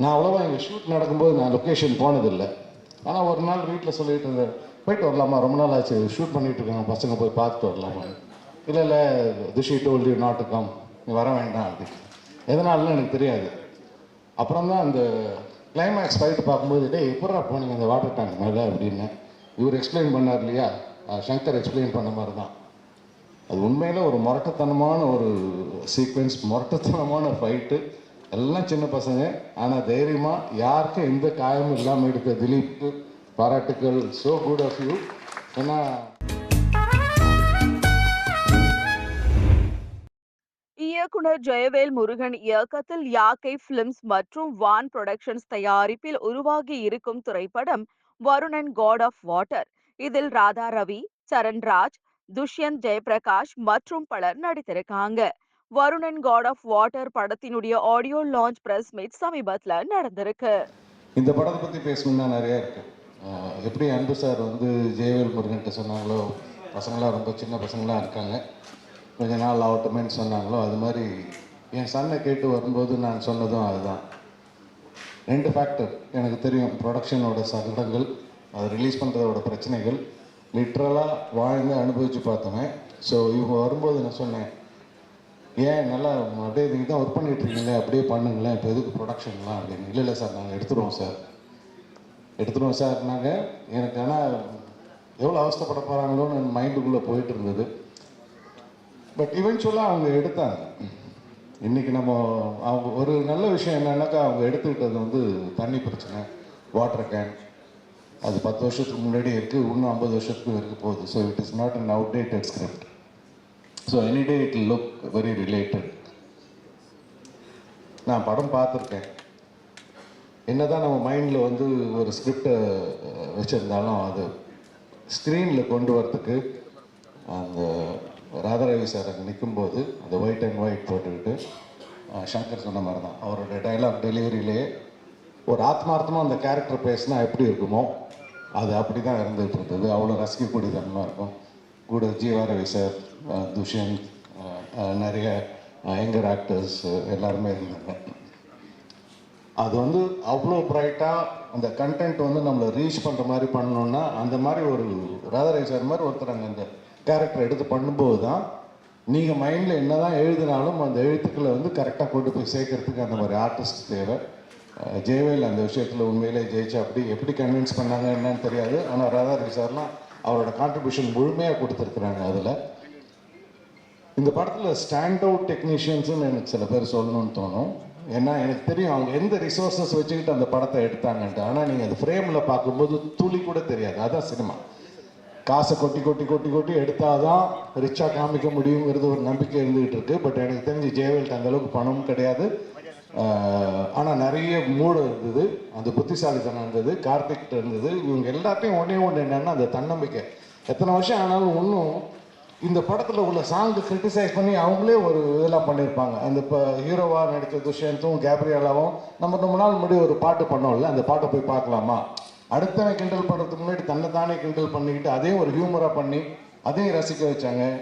நான் அவ்வளோவா எங்கள் ஷூட் நடக்கும்போது நான் லொக்கேஷன் போனதில்லை. ஆனால் ஒரு நாள் வீட்டில் சொல்லிட்டு இருந்தேன் போயிட்டு வரலாமா? ரொம்ப நாள் ஆச்சு ஷூட் பண்ணிட்டு இருக்காங்க பசங்க போய் பார்த்துட்டு வரலாமா? இல்லை இல்லை திஷி டோல் யூ நாட் கம் நீ வர வேண்டாம் அது. எதனாலன்னு எனக்கு தெரியாது. அப்புறம் தான் அந்த கிளைமேக்ஸ் ஃபைட்டு பார்க்கும்போது டேய் எப்படா போனீங்க அந்த வாட்டர் டேங்க் மேலே? அப்படின்னு இவர் எக்ஸ்பிளைன் பண்ணார் இல்லையா? சங்கர் எக்ஸ்பிளைன் பண்ண மாதிரி தான். அது உண்மையில் ஒரு முரட்டத்தனமான ஒரு சீக்வென்ஸ் முரட்டத்தனமான ஃபைட்டு எல்லாம் சின்ன பசங்க. ஆனால் தைரியமாக யாருக்கும் எந்த காயமும் இல்லாமல் இருக்க? திலீப் பாராட்டுக்கள். ஸோ குட் ஆஃப் யூ ஏன்னா இயக்குனர் ஜெயவேல் முருகன் இயக்கத்தில் யாக்கை பிலிம்ஸ் மற்றும் வான் புரொடக்ஷன்ஸ் தயாரிப்பில் உருவாகி இருக்கும் திரைப்படம் வருணன் காட் ஆஃப் வாட்டர் இதில் ராதா ரவி சரண்ராஜ் துஷ்யந்த் ஜெயபிரகாஷ் மற்றும் பலர் நடித்திருக்காங்க. வருணன் காட் ஆஃப் வாட்டர் படத்தினுடைய ஆடியோ லான்ச் பிரஸ் மீட் சமீபத்தில் நடந்திருக்கு. இந்த படத்தை பற்றி பேசணும்னா நிறையா இருக்கு. எப்படி அன்பு சார் வந்து ஜெயவேல் முருகன்ட்ட சொன்னாங்களோ பசங்களாம் ரொம்ப சின்ன பசங்களாம் இருக்காங்க. கொஞ்ச நாள் ஆகட்டுமேன்னு சொன்னாங்களோ அது மாதிரி என் சன்னை கேட்டு வரும்போது நான் சொன்னதும் அதுதான். ரெண்டு ஃபேக்டர் எனக்கு தெரியும். ப்ரொடக்ஷனோட சங்கடங்கள் அதை ரிலீஸ் பண்ணுறதோட பிரச்சனைகள். லிட்ரலாக வாழ்ந்து அனுபவித்து பார்த்தவன். ஸோ இவங்க வரும்போது நான் சொன்னேன் ஏன் நல்லா அப்படியே நீங்கள் தான் ஒர்க் பண்ணிட்டு இருக்கீங்களே அப்படியே பண்ணுங்களேன். இப்போ எதுக்கு ப்ரொடக்ஷன்லாம் அப்படின்னு. இல்லை இல்லை சார் நாங்கள் எடுத்துருவோம் சார். எடுத்துருவோம் சார். நாங்கள் எனக்கு ஆனால் எவ்வளோ அவஸ்தைப்பட போகிறாங்களோன்னு என் மைண்டுக்குள்ளே போயிட்டு இருந்தது பட் இவென்ச்சுவலாக அவங்க எடுத்தாங்க. இன்றைக்கி நம்ம அவங்க ஒரு நல்ல விஷயம் என்னன்னாக்கா அவங்க எடுத்துக்கிட்டது வந்து தண்ணி பிரச்சனை வாட்டர் கேன் அது பத்து வருஷத்துக்கு முன்னாடி இருக்குது இன்னும் ஐம்பது வருஷத்துக்கு இருக்க போகுது. So it is not an outdated script so any day it look very related நான் படம் பார்த்துருக்கேன். என்னதான் நம்ம மைண்டில் வந்து ஒரு ஸ்கிரிப்டை வச்சுருந்தாலும் அது ஸ்க்ரீனில் கொண்டு வரத்துக்கு அந்த ராதாரவி சார் அங்கே நிற்கும்போது அந்த ஒயிட் அண்ட் ஒயிட் போட்டுக்கிட்டு சங்கர் சொன்ன மாதிரி தான் அவரோட டைலாக் டெலிவரியிலேயே ஒரு ஆத்மார்த்தமாக அந்த கேரக்டர் பேசினா எப்படி இருக்குமோ அது அப்படி தான் இருந்துகிட்டு இருந்தது. அவ்வளோ ரசிக்கக்கூடிய ரசிக்கக்கூடியதனமாக இருக்கும். கூட ஜீவா ரவி சார் அஹ், துஷ்யந்த் நிறைய யங்கர் ஆக்டர்ஸ் எல்லாருமே இருந்தாங்க. அது வந்து அவ்வளோ பிரைட்டாக அந்த கண்டென்ட் வந்து நம்மளை ரீச் பண்ணுற மாதிரி பண்ணணும்னா அந்த மாதிரி ஒரு ராதாரவி சார் மாதிரி ஒருத்தர் அங்கே அந்த கேரக்டர் எடுத்து பண்ணும்போது தான் நீங்கள் மைண்டில் என்ன தான் எழுதினாலும் அந்த எழுத்துக்களை வந்து கரெக்டாக கொண்டு போய் சேர்க்கறதுக்கு அந்த மாதிரி ஆர்டிஸ்ட் தேவை. ஜெயவேல் அந்த விஷயத்தில் உண்மையிலே ஜெயிச்சு அப்படி எப்படி கன்வின்ஸ் பண்ணாங்க என்னன்னு தெரியாது. ஆனால் ராதாரவி சார்லாம் அவரோட கான்ட்ரிபியூஷன் முழுமையாக கொடுத்துருக்குறாங்க அதில். இந்த படத்தில் ஸ்டாண்ட் அவுட் டெக்னீஷியன்ஸ்னு எனக்கு சில பேர் சொல்லணும்னு தோணும். ஏன்னா எனக்கு தெரியும் அவங்க எந்த ரிசோர்ஸஸ் வச்சுக்கிட்டு அந்த படத்தை எடுத்தாங்கன்ட்டு. ஆனால் நீங்கள் அந்த ஃப்ரேமில் பார்க்கும்போது துளி கூட தெரியாது. அதான் சினிமா காசை கொட்டி கொட்டி கொட்டி கொட்டி எடுத்தால் தான் ரிச்சாக காமிக்க முடியுங்கிறது ஒரு நம்பிக்கை இருந்துகிட்டு இருக்கு. பட் எனக்கு தெரிஞ்சு ஜெயவேல்ட்டு அந்த அளவுக்கு பணமும் கிடையாது. ஆனால் நிறைய மூடு இருந்தது. அந்த புத்திசாலித்தனம் இருந்தது. கார்த்திக் இருந்தது. இவங்க எல்லாத்தையும் ஒன்றே ஒன்று என்னன்னா அந்த தன்னம்பிக்கை. எத்தனை வருஷம் ஆனாலும் இன்னும் இந்த படத்தில் உள்ள சாங்கு கிரிட்டிசைஸ் பண்ணி அவங்களே ஒரு இதெல்லாம் பண்ணியிருப்பாங்க. அந்த இப்போ ஹீரோவாக நடித்த துஷ்யந்தும் கேப்ரியாலாவும் நம்ம ரொம்ப நாள் முன்னாடி ஒரு பாட்டு பண்ணோம்ல அந்த பாட்டை போய் பார்க்கலாமா? அடுத்தவன் கிண்டல் பண்ணுறதுக்கு முன்னாடி தன்னை தானே கிண்டல் பண்ணிக்கிட்டு அதையும் ஒரு ஹியூமராக பண்ணி அதையும் ரசிக்க வச்சாங்க.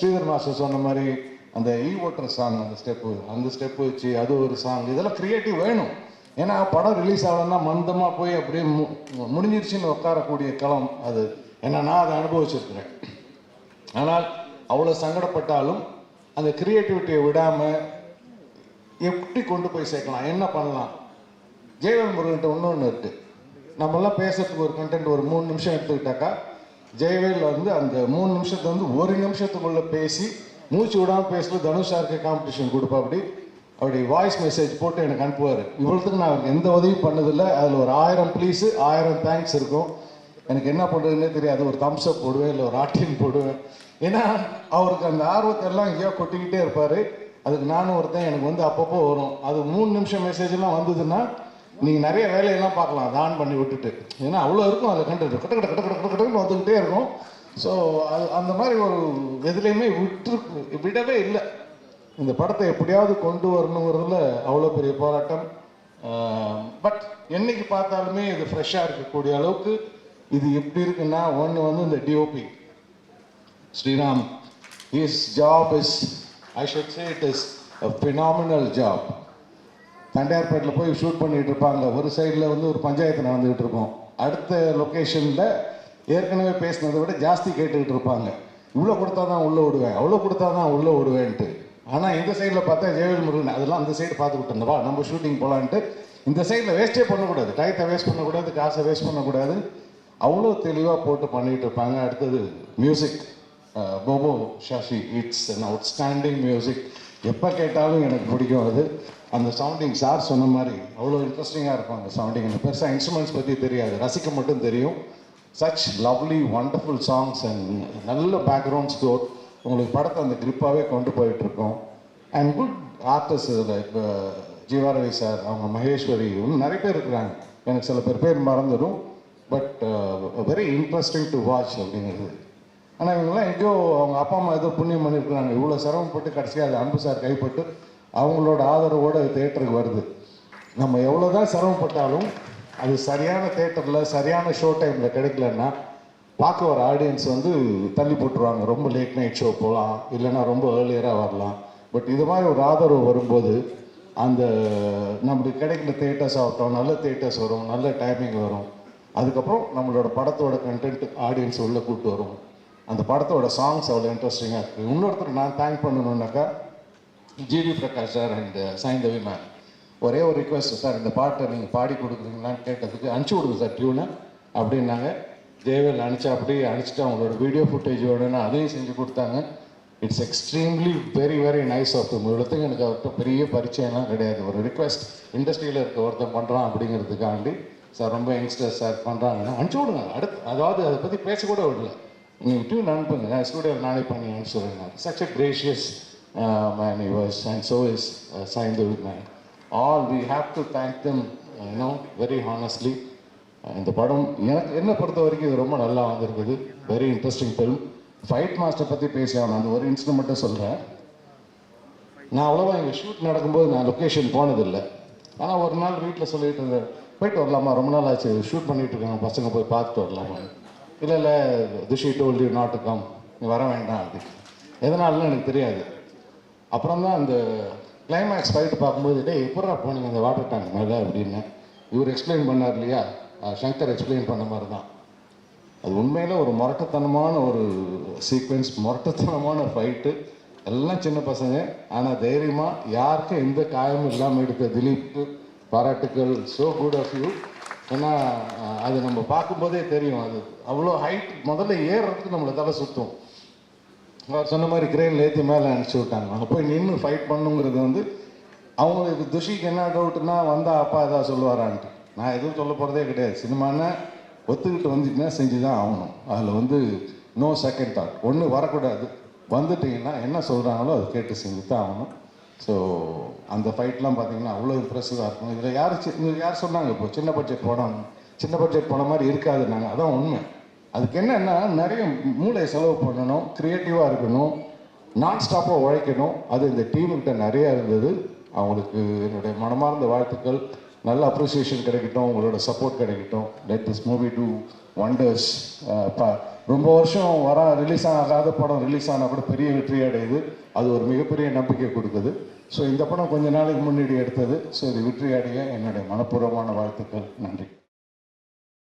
ஸ்ரீதர் மாஸ்டர் சொன்ன மாதிரி அந்த ஈ ஓட்டர் சாங் அந்த ஸ்டெப்பு அந்த ஸ்டெப்பு வச்சு அது ஒரு சாங் இதெல்லாம் க்ரியேட்டிவ் வேணும். ஏன்னா படம் ரிலீஸ் ஆகலன்னா மந்தமாக போய் அப்படியே மு- முடிஞ்சிருச்சுன்னு உட்காரக்கூடிய களம் அது. ஏன்னா நான் அதை அனுபவிச்சிருக்கிறேன். ஆனால் அவ்வளோ சங்கடப்பட்டாலும் அந்த கிரியேட்டிவிட்டியை விடாமல் எப்படி கொண்டு போய் சேர்க்கலாம்? என்ன பண்ணலாம்? ஜெயவேல் முருகன்ட்ட இன்னொன்று இருக்குது நம்மெல்லாம் பேசுறதுக்கு ஒரு கண்டென்ட் ஒரு மூணு நிமிஷம் எடுத்துக்கிட்டாக்கா ஜெயவேல் வந்து அந்த மூணு நிமிஷத்தை வந்து ஒரு நிமிஷத்துக்குள்ளே பேசி மூச்சு விடாமல் பேசுறது தனுஷாருக்கு காம்படிஷன் கொடுப்பா அப்படி. அப்படி வாய்ஸ் மெசேஜ் போட்டு எனக்கு அனுப்புவார். இவ்வளோத்துக்கு நான் எந்த உதவியும் பண்ணதில்லை. அதில் ஒரு ஆயிரம் ப்ளீஸு ஆயிரம் தேங்க்ஸ் இருக்கும். எனக்கு என்ன பண்ணுறதுன்னே தெரியாது. ஒரு தம்ஸ்அப் போடுவேன் இல்லை ஒரு ஆட்டின் போடுவேன். ஏன்னா அவருக்கு அந்த ஆர்வத்தை எல்லாம் எங்கேயோ கொட்டிக்கிட்டே இருப்பார். அதுக்கு நானும் ஒருத்தன் எனக்கு வந்து அப்பப்போ வரும். அது மூணு நிமிஷம் மெசேஜ்லாம் வந்ததுன்னா நீங்கள் நிறைய வேலையெல்லாம் பார்க்கலாம். அதை ஆன் பண்ணி விட்டுட்டு. ஏன்னா அவ்வளோ இருக்கும் அதில் கண்டு. கட்ட கட்ட கட்ட கட்ட கட்டன்னு வந்துக்கிட்டே இருக்கும். ஸோ அது அந்த மாதிரி ஒரு எதுலேயுமே விட்டு விடவே இல்லை. இந்த படத்தை எப்படியாவது கொண்டு வரணுங்கிறதுல அவ்வளோ பெரிய போராட்டம். பட் என்னைக்கு பார்த்தாலுமே இது ஃப்ரெஷ்ஷாக இருக்கக்கூடிய அளவுக்கு இது எப்படி இருக்குன்னா ஒன்று வந்து இந்த DOP Sriram his job is I should say it is phenomenal job தண்டையார்பேட்டில் போய் ஷூட் பண்ணிட்டு இருப்பாங்க. ஒரு சைடில் வந்து ஒரு பஞ்சாயத்து நடந்துகிட்டு இருக்கும். அடுத்த லொக்கேஷனில் ஏற்கனவே பேசினதை விட ஜாஸ்தி கேட்டுக்கிட்டு இருப்பாங்க. இவ்வளோ கொடுத்தா தான் உள்ளே விடுவேன் அவ்வளோ கொடுத்தா தான் உள்ளே விடுவேன்ட்டு ஆனால் இந்த சைடில் பார்த்தா ஜெயவேல் முருகன் அதெல்லாம் அந்த சைடு பார்த்துக்கிட்டு இருந்தவா நம்ம ஷூட்டிங் போகலான்ட்டு இந்த சைடில் வேஸ்ட்டே பண்ணக்கூடாது. டயத்தை வேஸ்ட் பண்ணக்கூடாது காசை வேஸ்ட் பண்ணக்கூடாது. அவ்வளோ தெளிவாக போட்டு பண்ணிகிட்டு இருப்பாங்க. அடுத்தது music Bobo Shashi it's an outstanding music எப்போ கேட்டாலும் எனக்கு பிடிக்கும் அது. அந்த சவுண்டிங் சார் சொன்ன மாதிரி அவ்வளோ இன்ட்ரெஸ்டிங்காக இருக்கும் அந்த சவுண்டிங் எனக்கு பெருசாக இன்ஸ்ட்ருமெண்ட்ஸ் பற்றி தெரியாது. ரசிக்க மட்டும் தெரியும். Such lovely wonderful songs and நல்ல பேக்ரவுண்ட் ஸ்கோர் உங்களுக்கு படத்தை அந்த கிரிப்பாகவே கொண்டு போயிட்டுருக்கோம் அண்ட் குட் ஆர்டிஸ்ட் இப்போ ஜீவாரவி சார் அவங்க மகேஸ்வரி இன்னும் நிறைய பேர் இருக்கிறாங்க. எனக்கு சில பேர் பேர் மறந்துடும். But very interesting to watch அப்படிங்கிறது. ஆனால் இவங்கெல்லாம் எங்கேயோ அவங்க அப்பா அம்மா ஏதோ புண்ணியம் பண்ணியிருக்கிறாங்க. இவ்வளோ சிரமப்பட்டு கடைசியாக அது அன்பு சார் கைப்பட்டு அவங்களோட ஆதரவோடு தேட்டருக்கு வருது. நம்ம எவ்வளோ தான் சிரமப்பட்டாலும் அது சரியான தேட்டரில் சரியான ஷோ டைமில் கிடைக்கலன்னா பார்க்க வர ஆடியன்ஸ் வந்து தள்ளி போட்டுருவாங்க. ரொம்ப லேட் நைட் ஷோ போகலாம் இல்லைன்னா ரொம்ப ஏர்லியராக வரலாம். பட் இது மாதிரி ஒரு ஆதரவு வரும்போது அந்த நம்மளுக்கு கிடைக்கிற தேட்டர்ஸ் ஆகட்டும் நல்ல தேட்டர்ஸ் வரும் நல்ல டைமிங் வரும். அதுக்கப்புறம் நம்மளோட படத்தோட கண்டென்ட் ஆடியன்ஸ் உள்ளே கூப்பிட்டு வரும் அந்த படத்தோட சாங்ஸ் அவ்வளோ இன்ட்ரெஸ்டிங்காக இருக்குது இன்னொருத்தர் நான் thank பண்ணணுன்னாக்கா GV Prakash sir and Saindhavi ma'am ஒரே ஒரு ரிக்வெஸ்ட் சார் இந்த பாட்டை நீங்கள் பாடி கொடுக்குறீங்களான்னு கேட்டதுக்கு அனுப்பிச்சி விடுங்க சார் டியூனை அப்படின்னாங்க. தேவல் அனுப்பிச்சா அப்படியே அனுப்பிச்சிட்டு அவங்களோட வீடியோ ஃபுட்டேஜ் அதையும் செஞ்சு கொடுத்தாங்க. It's extremely very very nice of them இவ்வளோத்துக்கு எனக்கு அவர்கிட்ட பெரிய பரிச்சயம்லாம் கிடையாது. ஒரு ரிக்வெஸ்ட் இண்டஸ்ட்ரியில் இருக்க ஒருத்தன் பண்ணுறான் அப்படிங்கிறதுக்காண்டி சார் ரொம்ப யங்ஸ்டர் சார் பண்ணுறாங்கன்னா அனுப்பிச்சி விடுங்க. அடுத்து அதாவது அதை பற்றி பேசக்கூட விடல. நீங்கள் டியூன் அனுப்புங்க நான் ஸ்டூடியோவில் நானே பண்ணி அனுப்பிச்சுடுறேன் such a gracious man he's and so is Saindhavi ma'am all we have to thank them you know very honestly இந்த படம் எனக்கு என்னை பொறுத்த வரைக்கும் இது ரொம்ப நல்லா வந்திருக்குது very interesting film fight master பற்றி பேசி அந்த ஒரு இன்சிடென்ட் மட்டும் சொல்கிறேன் நான் அவ்வளோவா எங்கள் ஷூட் நடக்கும்போது நான் லொக்கேஷன் போனதில்லை. ஆனால் ஒரு நாள் வீட்டில் சொல்லிட்டு இருந்தேன் போயிட்டு வரலாமா? ரொம்ப நாள் ஆச்சு. ஷூட் பண்ணிட்டு இருக்காங்க. பசங்க போய் பார்த்துட்டு வரலாமா? இல்லை இல்லை. துஷி டோல்டி நாட் கம் நீ வர வேண்டாம் அது. எதனாலும் எனக்கு தெரியாது. அப்புறம் தான் அந்த கிளைமேக்ஸ் ஃபைட் பார்க்கும்போது டேய் எப்படா போனீங்க? அந்த வாட்டர் டேங்க் மேலே? அப்படின்னு இவர் எக்ஸ்பிளைன் பண்ணார் இல்லையா? சங்கர் எக்ஸ்பிளைன் பண்ண மாதிரி தான் அது உண்மையில் ஒரு முரட்டத்தனமான ஒரு சீக்வென்ஸ் முரட்டத்தனமான ஃபைட்டு எல்லாம் சின்ன பசங்க. ஆனால் தைரியமாக யாருக்கும் எந்த காயமும் இல்லாமல் எடுத்த திலீப்க்கு பாராட்டுக்கள். ஸோ குட் ஆஃப் யூ ஏன்னா அது நம்ம பார்க்கும்போதே தெரியும். அது அவ்வளோ ஹைட் முதல்ல ஏறுறதுக்கு நம்மளை தலை சுற்றும் அவர் சொன்ன மாதிரி கிரெயினில் ஏற்றி மேலே அனுப்பிச்சி விட்டாங்க. அங்கே போய் நின்று ஃபைட் பண்ணுங்கிறது வந்து அவங்களுக்கு துஷிக்கு என்ன டவுட்னா வந்தால் அப்பா ஏதாவது சொல்லுவாரான்ட்டு. நான் எதுவும் சொல்ல போகிறதே கிடையாது. சினிமானா ஒத்துக்கிட்டு வந்துட்டுனா செஞ்சு தான் ஆகணும். அதில் வந்து நோ செகண்ட் தாட் ஒன்று வரக்கூடாது. வந்துட்டீங்கன்னா என்ன சொல்கிறாங்களோ அதை கேட்டு செஞ்சு தான் ஆகணும். ஸோ அந்த ஃபைட்லாம் பார்த்தீங்கன்னா அவ்வளோ இம்ப்ரெசிவாக இருக்கும். இதில் யார் சி- யார் சொன்னாங்க? இப்போ சின்ன பட்ஜெட் படம் சின்ன பட்ஜெட் படம் மாதிரி இருக்காதுன்னாங்க. அதான் உண்மை. அதுக்கு என்னென்னா நிறைய மூளை செலவு பண்ணணும் க்ரியேட்டிவாக இருக்கணும் நான் ஸ்டாப்பாக உழைக்கணும். அது இந்த டீமுக்கிட்ட நிறையா இருந்தது. அவங்களுக்கு என்னுடைய மனமார்ந்த வாழ்த்துக்கள். நல்ல அப்ரிசியேஷன் கிடைக்கட்டும் உங்களோட சப்போர்ட் கிடைக்கட்டும். Let this movie do wonders ரொம்ப வருஷம் வர ரிலீஸ் ஆகாத படம் ரிலீஸ் ஆனால் கூட பெரிய வெற்றி அடையுது. அது ஒரு மிகப்பெரிய நம்பிக்கை கொடுக்குது. ஸோ இந்த படம் கொஞ்ச நாளைக்கு முன்னாடி எடுத்தது. ஸோ இது வெற்றி அடைய என்னுடைய மனப்பூர்வமான வாழ்த்துக்கள். நன்றி.